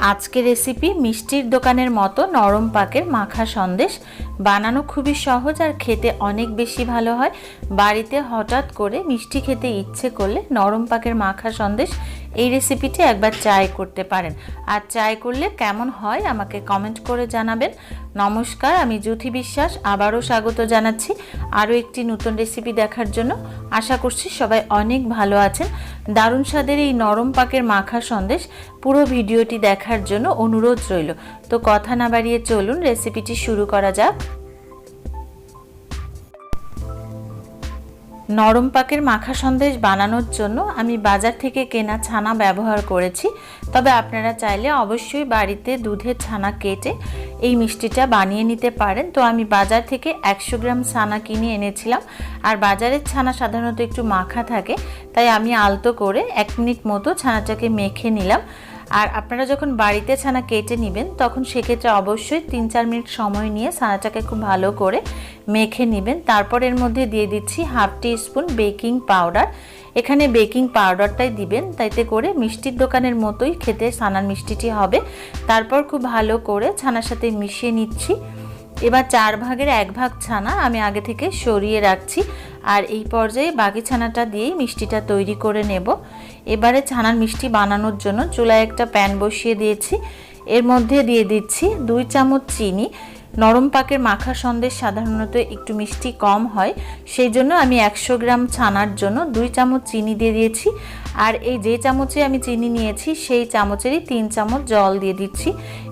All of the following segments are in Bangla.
আজকে রেসিপি মিষ্টির দোকানের মতো নরম পাকের মাখা সন্দেশ। বানানো খুবই সহজ আর খেতে অনেক বেশি ভালো হয়। বাড়িতে হঠাৎ করে মিষ্টি খেতে ইচ্ছে করলে নরম পাকের মাখা সন্দেশ এই রেসিপিটি একবার ট্রাই করতে পারেন। আর ট্রাই করলে কেমন হয় আমাকে কমেন্ট করে জানাবেন। নমস্কার, আমি জ্যোতি বিশ্বাস, আবারও স্বাগত জানাচ্ছি আরও একটি নতুন রেসিপি দেখার জন্য। আশা করছি সবাই অনেক ভালো আছেন। দারুণ স্বাদের এই নরম পাকের মাখা সন্দেশ পুরো ভিডিওটি দেখার জন্য অনুরোধ রইল। তো কথা না বাড়িয়ে চলুন রেসিপিটি শুরু করা যাক। নরম পাকের মাখা সন্দেশ বানানোর জন্য আমি বাজার থেকে কেনা ছানা ব্যবহার করেছি। তবে আপনারা চাইলে অবশ্যই বাড়িতে দুধের ছানা কেটে এই মিষ্টিটা বানিয়ে নিতে পারেন। তো আমি বাজার থেকে একশো গ্রাম ছানা কিনে এনেছিলাম। আর বাজারের ছানা সাধারণত একটু মাখা থাকে। তাই আমি আলতো করে এক মিনিট মতো ছানাটাকে মেখে নিলাম। আর আপনারা যখন বাড়িতে ছানা কেটে নেবেন, তখন সেক্ষেত্রে অবশ্যই তিন চার মিনিট সময় নিয়ে ছানাটাকে খুব ভালো করে মেখে নেবেন। তারপর এর মধ্যে দিয়ে দিচ্ছি half teaspoon baking powder. এখানে বেকিং পাউডারটাই দিবেন, তাইতে করে মিষ্টির দোকানের মতোই খেতে ছানার মিষ্টিটি হবে। তারপর খুব ভালো করে ছানার সাথে মিশিয়ে নিচ্ছি। এবার চার ভাগের এক ভাগ ছানা আমি আগে থেকে সরিয়ে রাখছি। আর এই পর্যায়ে বাকি ছানাটা দিয়েই মিষ্টিটা তৈরি করে নেব। এবারে ছানার মিষ্টি বানানোর জন্য চুলায় একটা প্যান বসিয়ে দিয়েছি। এর মধ্যে দিয়ে দিচ্ছি দুই চামচ চিনি। নরম পাকের মাখা সন্দেশ সাধারণত একটু মিষ্টি কম হয়। সেই জন্য আমি একশো গ্রাম ছানার জন্য দুই চামচ চিনি দিয়ে দিয়েছি। আর এই যে চামচে আমি চিনি নিয়েছি, সেই চামচেরই তিন চামচ জল দিয়ে দিচ্ছি।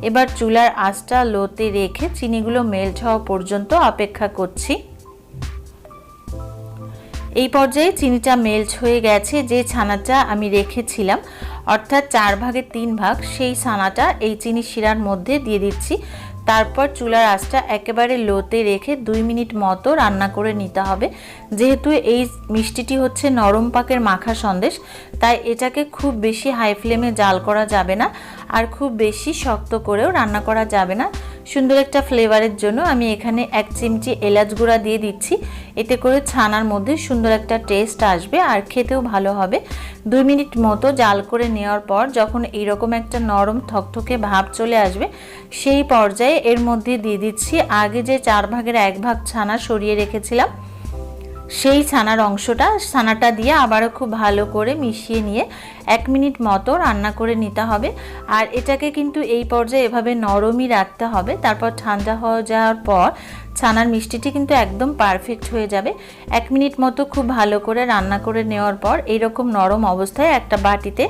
এবার চুলার আঁচটা লোতে রেখে চিনিগুলো মেল্ট হওয়া পর্যন্ত অপেক্ষা করছি। এই পর্যায়ে চিনিটা মেল্ট হয়ে গেছে, যে ছানাটা আমি রেখেছিলাম, অর্থাৎ চার ভাগের তিন ভাগ, সেই ছানাটা এই চিনি শিরার মধ্যে দিয়ে দিচ্ছি। তারপর চুলার আঁচটা একেবারে লোতে রেখে দুই মিনিট মতো রান্না করে নিতে হবে। যেহেতু এই মিষ্টিটি হচ্ছে নরম পাকের মাখা সন্দেশ, তাই এটাকে খুব বেশি হাই ফ্লেমে জাল করা যাবে না, আর খুব বেশি শক্ত করেও রান্না করা যাবে না। সুন্দর একটা ফ্লেভারের জন্য আমি এখানে এক চিমচি এলাচ গুঁড়া দিয়ে দিচ্ছি। এতে করে ছানার মধ্যে সুন্দর একটা টেস্ট আসবে আর খেতেও ভালো হবে। দুই মিনিট মতো জাল করে নেওয়ার পর যখন এইরকম একটা নরম থকথকে ভাব চলে আসবে, সেই পর্যায়ে এর মধ্যে দিয়ে দিচ্ছি আগে যে চার ভাগের এক ভাগ ছানা সরিয়ে রেখেছিলাম। সেই ছানার অংশটা, ছানাটা দিয়ে আবারও খুব ভালো করে মিশিয়ে নিয়ে এক মিনিট মতো রান্না করে নিতে হবে। আর এটাকে কিন্তু এই পর্যায়ে এভাবে নরমই রাখতে হবে। তারপর ঠান্ডা হয়ে যাওয়ার পর ছানার মিষ্টিটি কিন্তু একদম পারফেক্ট হয়ে যাবে। এক মিনিট মতো খুব ভালো করে রান্না করে নেওয়ার পর এইরকম নরম অবস্থায় একটা বাটিতে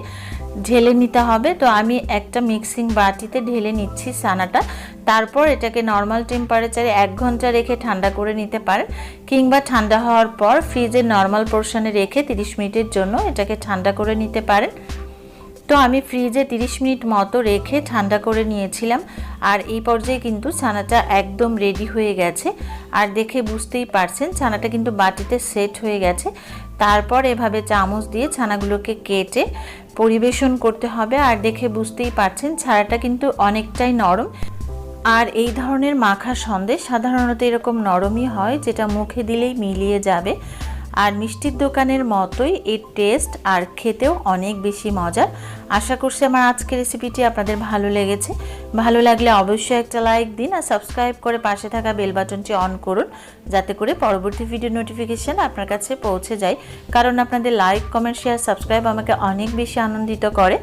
ঢেলে নিতে হবে। তো আমি একটা মিক্সিং বাটিতে ঢেলে নিচ্ছি ছানাটা। তারপর এটাকে নর্মাল টেম্পারেচারে এক ঘণ্টা রেখে ঠান্ডা করে নিতে পারেন কিংবা ঠান্ডা হওয়ার পর ফ্রিজের নর্মাল পোর্শনে রেখে 30 মিনিটের জন্য এটাকে ঠান্ডা করে নিতে পারেন। তো আমি ফ্রিজে 30 মিনিট মতো রেখে ঠান্ডা করে নিয়েছিলাম, আর এই পর্যায়ে কিন্তু ছানাটা একদম রেডি হয়ে গেছে। আর দেখে বুঝতেই পারছেন, ছানাটা কিন্তু বাটিতে সেট হয়ে গেছে। তারপর এভাবে চামচ দিয়ে ছানাগুলোকে কেটে পরিবেশন করতে হবে, আর দেখে বুঝতেই পারছেন, ছানাটা কিন্তু অনেকটাই নরম। আর এই ধরনের মাখা সন্দেশ সাধারণত এরকম নরমই হয়, যেটা মুখে দিলেই মিলিয়ে যাবে। আর মিষ্টির দোকানের মতোই এর টেস্ট আর খেতেও অনেক বেশি মজার। আশা করছি আমার আজকের রেসিপিটি আপনাদের ভালো লেগেছে। ভালো লাগলে অবশ্যই একটা লাইক দিন আর সাবস্ক্রাইব করে পাশে থাকা বেল বাটনটি অন করুন, যাতে করে পরবর্তী ভিডিও নোটিফিকেশান আপনার কাছে পৌঁছে যায়। কারণ আপনাদের লাইক কমেন্ট শেয়ার সাবস্ক্রাইব আমাকে অনেক বেশি আনন্দিত করে।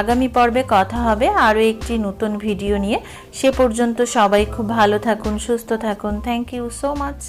আগামী পর্বে কথা হবে আরও একটি নতুন ভিডিও নিয়ে। সে পর্যন্ত সবাই খুব ভালো থাকুন, সুস্থ থাকুন। Thank you so much